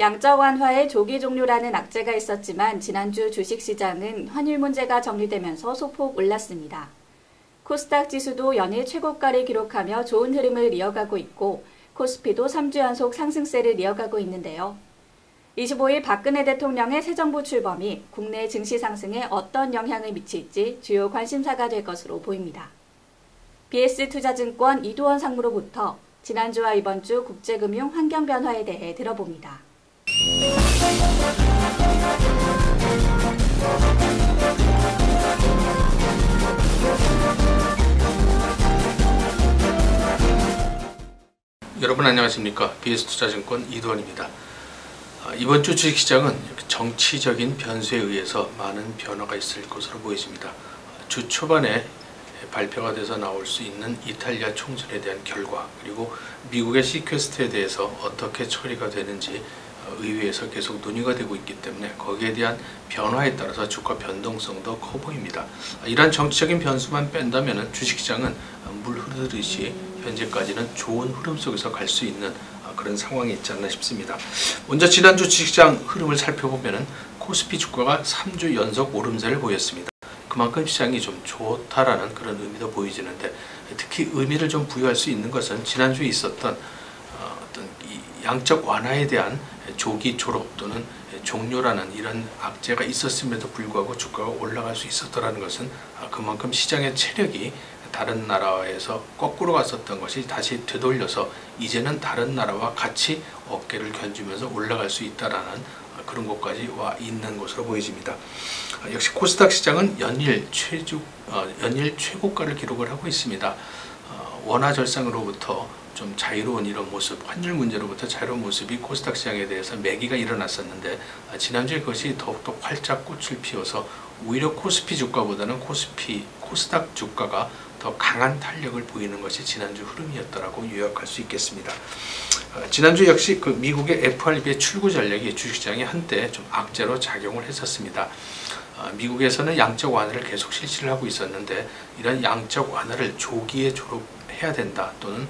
양적 완화에 조기 종료라는 악재가 있었지만 지난주 주식시장은 환율 문제가 정리되면서 소폭 올랐습니다. 코스닥 지수도 연일 최고가를 기록하며 좋은 흐름을 이어가고 있고 코스피도 3주 연속 상승세를 이어가고 있는데요. 25일 박근혜 대통령의 새 정부 출범이 국내 증시 상승에 어떤 영향을 미칠지 주요 관심사가 될 것으로 보입니다. BS 투자증권 이도원 상무로부터 지난주와 이번 주 국제금융 환경 변화에 대해 들어봅니다. 여러분 안녕하십니까? BS투자증권 이도원입니다. 아, 이번 주 주식시장은 정치적인 변수에 의해서 많은 변화가 있을 것으로 보여집니다. 주 초반에 발표가 돼서 나올 수 있는 이탈리아 총선에 대한 결과 그리고 미국의 시퀘스트에 대해서 어떻게 처리가 되는지 어, 의회에서 계속 논의가 되고 있기 때문에 거기에 대한 변화에 따라서 주가 변동성도 커 보입니다. 이러한 정치적인 변수만 뺀다면 주식시장은 물 흐르듯이 현재까지는 좋은 흐름 속에서 갈 수 있는 그런 상황이 있지 않나 싶습니다. 먼저 지난주 주식시장 흐름을 살펴보면 코스피 주가가 3주 연속 오름세를 보였습니다. 그만큼 시장이 좀 좋다라는 그런 의미도 보이지는데 특히 의미를 좀 부여할 수 있는 것은 지난주에 있었던 어, 어떤 양적 완화에 대한 조기 졸업 또는 종료라는 이런 악재가 있었음에도 불구하고 주가가 올라갈 수 있었더라는 것은 그만큼 시장의 체력이 다른 나라에서 거꾸로 갔었던 것이 다시 되돌려서 이제는 다른 나라와 같이 어깨를 견주면서 올라갈 수 있다라는 그런 것까지 와 있는 것으로 보여집니다. 역시 코스닥 시장은 연일 최주 어, 연일 최고가를 기록을 하고 있습니다. 어, 원화 절상으로부터 좀 자유로운 이런 모습, 환율 문제로부터 자유로운 모습이 코스닥 시장에 대해서 매기가 일어났었는데 아, 지난주에 그것이 더욱더 활짝 꽃을 피워서 오히려 코스피 주가보다는 코스피, 코스닥 주가가 더 강한 탄력을 보이는 것이 지난주 흐름이었다라고 요약할 수 있겠습니다. 아, 지난주 역시 그 미국의 FRB의 출구 전략이 주식시장에 한때 좀 악재로 작용을 했었습니다. 아, 미국에서는 양적 완화를 계속 실시를 하고 있었는데 이런 양적 완화를 조기에 졸업해야 된다 또는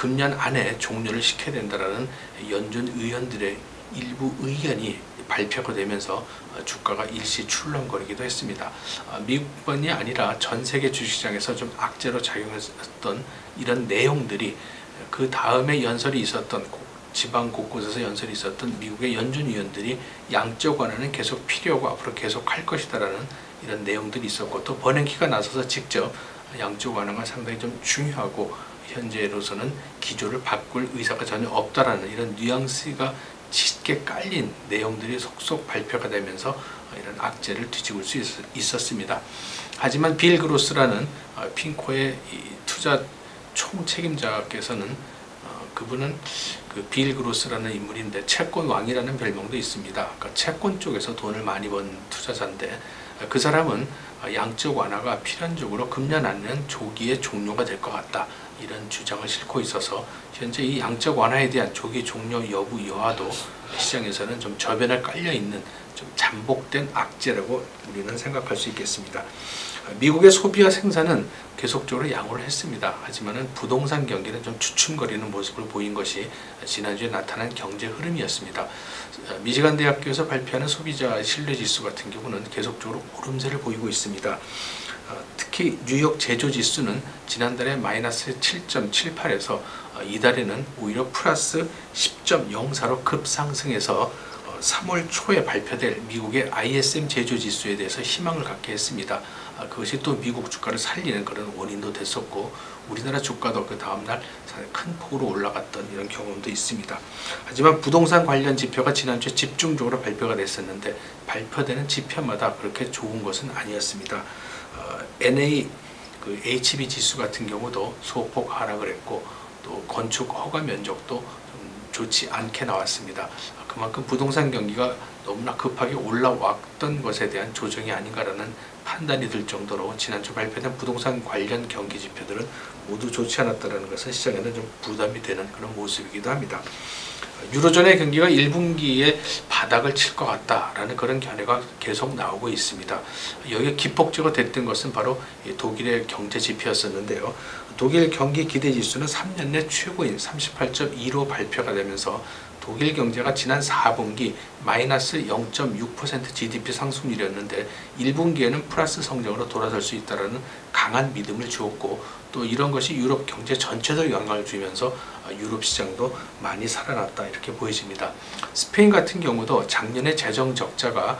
금년 안에 종료를 시켜야 된다라는 연준 의원들의 일부 의견이 발표가 되면서 주가가 일시 출렁거리기도 했습니다. 아, 미국뿐이 아니라 전 세계 주식시장에서 좀 악재로 작용했던 이런 내용들이 그 다음에 연설이 있었던 지방 곳곳에서 연설이 있었던 미국의 연준 위원들이 양적 완화는 계속 필요하고 앞으로 계속 할 것이다라는 이런 내용들이 있었고 또 버냉키가 나서서 직접 양적 완화가 상당히 좀 중요하고 현재로서는 기조를 바꿀 의사가 전혀 없다라는 이런 뉘앙스가 짙게 깔린 내용들이 속속 발표가 되면서 이런 악재를 뒤집을 수 있었습니다. 하지만 빌 그로스라는 어, 핑코의 투자 총책임자께서는 어, 그분은 그 빌 그로스라는 인물인데 채권 왕이라는 별명도 있습니다. 그러니까 채권 쪽에서 돈을 많이 번 투자자인데 그 사람은 양적 완화가 필연적으로 금년 안에는 조기에 종료가 될 것 같다. 이런 주장을 싣고 있어서 현재 이 양적 완화에 대한 조기 종료 여부 여하도 시장에서는 좀 저변에 깔려 있는 좀 잠복된 악재라고 우리는 생각할 수 있겠습니다. 미국의 소비와 생산은 계속적으로 양호를 했습니다. 하지만 부동산 경기는 좀 주춤거리는 모습을 보인 것이 지난주에 나타난 경제 흐름이었습니다. 미시간 대학교에서 발표하는 소비자 신뢰 지수 같은 경우는 계속적으로 오름세를 보이고 있습니다. 어, 특히 뉴욕 제조 지수는 지난달에 마이너스 7.78에서 어, 이달에는 오히려 플러스 10.04로 급상승해서 3월 어, 초에 발표될 미국의 ISM 제조지수에 대해서 희망을 갖게 했습니다. 아, 그것이 또 미국 주가를 살리는 그런 원인도 됐었고 우리나라 주가도 그 다음날 큰 폭으로 올라갔던 이런 경험도 있습니다. 하지만 부동산 관련 지표가 지난주에 집중적으로 발표가 됐었는데 발표되는 지표마다 그렇게 좋은 것은 아니었습니다. 어, NA 그 HB 지수 같은 경우도 소폭 하락을 했고 또 건축 허가 면적도 좋지 않게 나왔습니다. 그만큼 부동산 경기가 너무나 급하게 올라왔던 것에 대한 조정이 아닌가라는 판단이 들 정도로 지난주 발표된 부동산 관련 경기 지표들은 모두 좋지 않았다는 것은 시장에는 좀 부담이 되는 그런 모습이기도 합니다. 유로존의 경기가 1분기에 바닥을 칠 것 같다라는 그런 견해가 계속 나오고 있습니다. 여기에 기폭제가 됐던 것은 바로 독일의 경제 지표였었는데요. 독일 경기 기대 지수는 3년 내 최고인 38.2로 발표가 되면서 독일 경제가 지난 4분기 마이너스 0.6% GDP 상승률이었는데 1분기에는 플러스 성장으로 돌아설 수 있다는 강한 믿음을 주었고 또 이런 것이 유럽 경제 전체적 영향을 주면서 유럽 시장도 많이 살아났다 이렇게 보여집니다. 스페인 같은 경우도 작년에 재정 적자가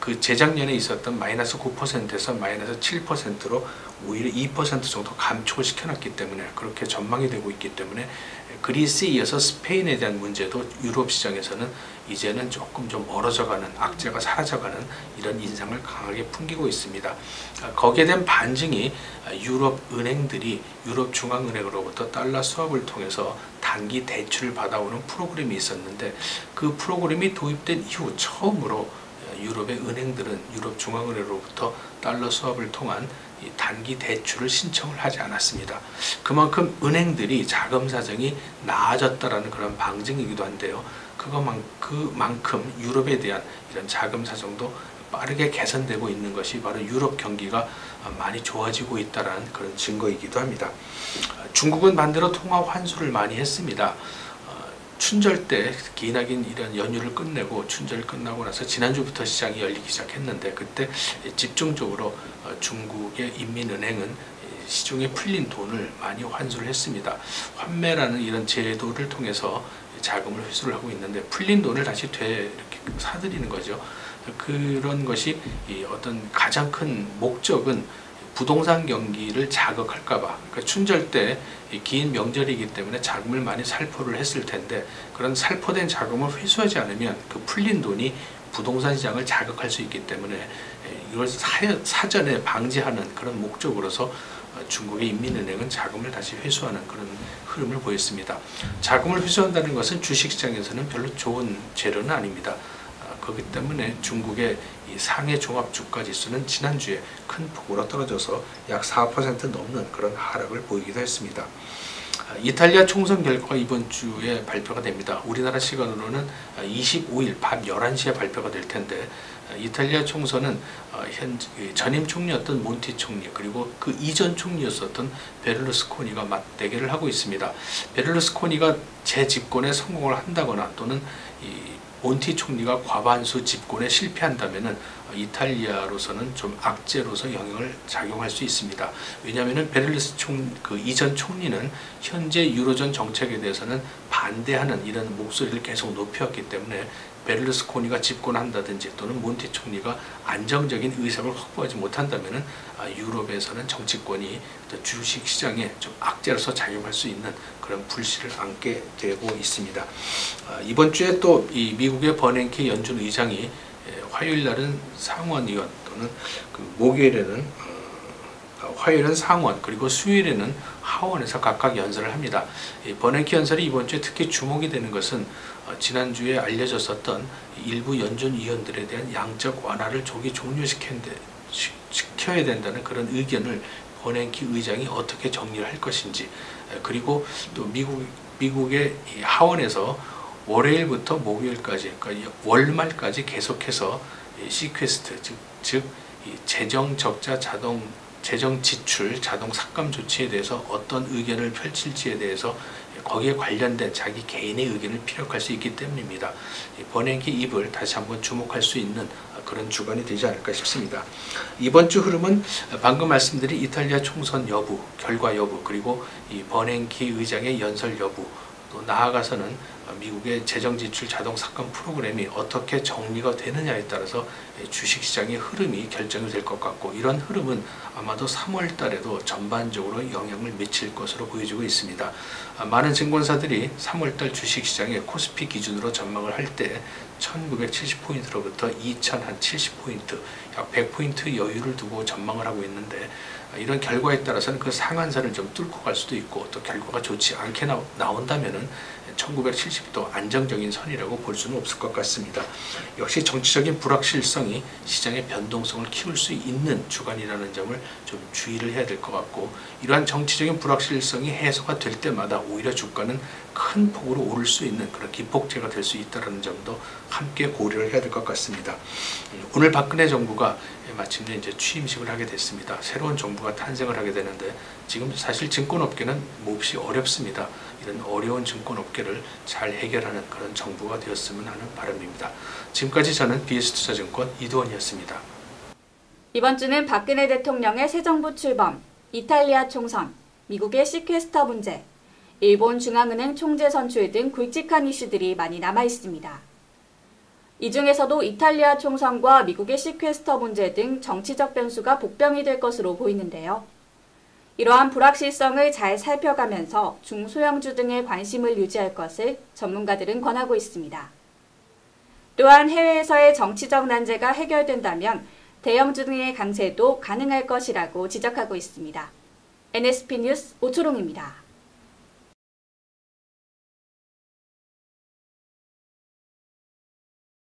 그 재작년에 있었던 마이너스 9%에서 마이너스 7%로 오히려 2% 정도 감축을 시켜놨기 때문에 그렇게 전망이 되고 있기 때문에 그리스에 이어서 스페인에 대한 문제도 유럽 시장에서는 이제는 조금 좀 멀어져가는 악재가 사라져가는 이런 인상을 강하게 풍기고 있습니다. 거기에 대한 반증이 유럽 은행들이 유럽 중앙은행으로부터 달러 수합을 통해서 단기 대출을 받아오는 프로그램이 있었는데 그 프로그램이 도입된 이후 처음으로 유럽의 은행들은 유럽 중앙은행으로부터 달러 수합을 통한 단기 대출을 신청을 하지 않았습니다. 그만큼 은행들이 자금 사정이 나아졌다라는 그런 방증이기도 한데요. 그것만 그만큼 유럽에 대한 이런 자금 사정도 빠르게 개선되고 있는 것이 바로 유럽 경기가 많이 좋아지고 있다는 그런 증거이기도 합니다. 중국은 반대로 통화 환수를 많이 했습니다. 춘절 때 기나긴 이런 연휴를 끝내고 춘절 끝나고 나서 지난주부터 시장이 열리기 시작했는데 그때 집중적으로 어, 중국의 인민은행은 시중에 풀린 돈을 많이 환수를 했습니다. 환매라는 이런 제도를 통해서 자금을 회수를 하고 있는데 풀린 돈을 다시 되 이렇게 사들이는 거죠. 그런 것이 어떤 가장 큰 목적은 부동산 경기를 자극할까봐 그러니까 춘절 때 긴 명절이기 때문에 자금을 많이 살포를 했을 텐데 그런 살포된 자금을 회수하지 않으면 그 풀린 돈이 부동산 시장을 자극할 수 있기 때문에 이걸 사전에 방지하는 그런 목적으로서 어, 중국의 인민은행은 자금을 다시 회수하는 그런 흐름을 보였습니다. 자금을 회수한다는 것은 주식시장에서는 별로 좋은 재료는 아닙니다. 그렇기 때문에 중국의 상해 종합 주가 지수는 지난주에 큰 폭으로 떨어져서 약 4% 넘는 그런 하락을 보이기도 했습니다. 이탈리아 총선 결과가 이번 주에 발표가 됩니다. 우리나라 시간으로는 25일 밤 11시에 발표가 될 텐데 이탈리아 총선은 현 전임 총리였던 몬티 총리 그리고 그 이전 총리였었던 베를루스코니가 맞대결을 하고 있습니다. 베를루스코니가 재집권에 성공을 한다거나 또는 몬티 총리가 과반수 집권에 실패한다면 이탈리아로서는 좀 악재로서 영향을 작용할 수 있습니다. 왜냐하면 베를리스 총, 그 이전 총리는 현재 유로존 정책에 대해서는 반대하는 이런 목소리를 계속 높였기 때문에 베를루스코니가 집권한다든지 또는 몬티 총리가 안정적인 의석을 확보하지 못한다면 아, 유럽에서는 정치권이 주식 시장에 좀 악재로서 작용할 수 있는 그런 불씨를 안게 되고 있습니다. 아, 이번 주에 또 이 미국의 버냉키 연준 의장이 화요일 날은 상원의원 또는 그 목요일에는 어, 화요일은 상원 그리고 수요일에는 하원에서 각각 연설을 합니다. 버냉키 연설이 이번 주에 특히 주목이 되는 것은 어, 지난주에 알려졌었던 일부 연준 위원들에 대한 양적 완화를 조기 종료시켜야 된다는 그런 의견을 버냉키 의장이 어떻게 정리를 할 것인지 그리고 또 미국 미국의 하원에서 월요일부터 목요일까지 그러니까 월말까지 계속해서 시퀘스트 즉, 즉 재정 적자 자동 재정 지출 자동 삭감 조치에 대해서 어떤 의견을 펼칠지에 대해서 거기에 관련된 자기 개인의 의견을 피력할 수 있기 때문입니다. 버냉키 입을 다시 한번 주목할 수 있는 그런 주간이 되지 않을까 싶습니다. 이번 주 흐름은 방금 말씀드린 이탈리아 총선 여부, 결과 여부, 그리고 이 버냉키 의장의 연설 여부, 또 나아가서는 미국의 재정 지출 자동 삭감 프로그램이 어떻게 정리가 되느냐에 따라서 주식 시장의 흐름이 결정이 될 것 같고 이런 흐름은 아마도 3월 달에도 전반적으로 영향을 미칠 것으로 보여지고 있습니다. 아, 많은 증권사들이 3월 달 주식 시장의 코스피 기준으로 전망을 할 때 1970포인트로부터 2070포인트 약 100포인트 여유를 두고 전망을 하고 있는데 이런 결과에 따라서는 그 상한선을 좀 뚫고 갈 수도 있고 또 결과가 좋지 않게 나, 나온다면은 1970도 안정적인 선이라고 볼 수는 없을 것 같습니다. 역시 정치적인 불확실성이 시장의 변동성을 키울 수 있는 주간이라는 점을 좀 주의를 해야 될 것 같고 이러한 정치적인 불확실성이 해소가 될 때마다 오히려 주가는 큰 폭으로 오를 수 있는 그런 기폭제가 될 수 있다는 점도 함께 고려를 해야 될 것 같습니다. 음, 오늘 박근혜 정부가 마침내 이제 취임식을 하게 됐습니다. 새로운 정부가 탄생을 하게 되는데 지금 사실 증권업계는 몹시 어렵습니다. 이런 어려운 증권업계를 잘 해결하는 그런 정부가 되었으면 하는 바람입니다. 지금까지 저는 BS투자증권 이두원이었습니다. 이번 주는 박근혜 대통령의 새 정부 출범, 이탈리아 총선, 미국의 시퀘스터 문제, 일본 중앙은행 총재 선출 등 굵직한 이슈들이 많이 남아 있습니다. 이 중에서도 이탈리아 총선과 미국의 시퀘스터 문제 등 정치적 변수가 복병이 될 것으로 보이는데요. 이러한 불확실성을 잘 살펴가면서 중소형주 등의 관심을 유지할 것을 전문가들은 권하고 있습니다. 또한 해외에서의 정치적 난제가 해결된다면 대형주 등의 강세도 가능할 것이라고 지적하고 있습니다. NSP 뉴스 오초롱입니다.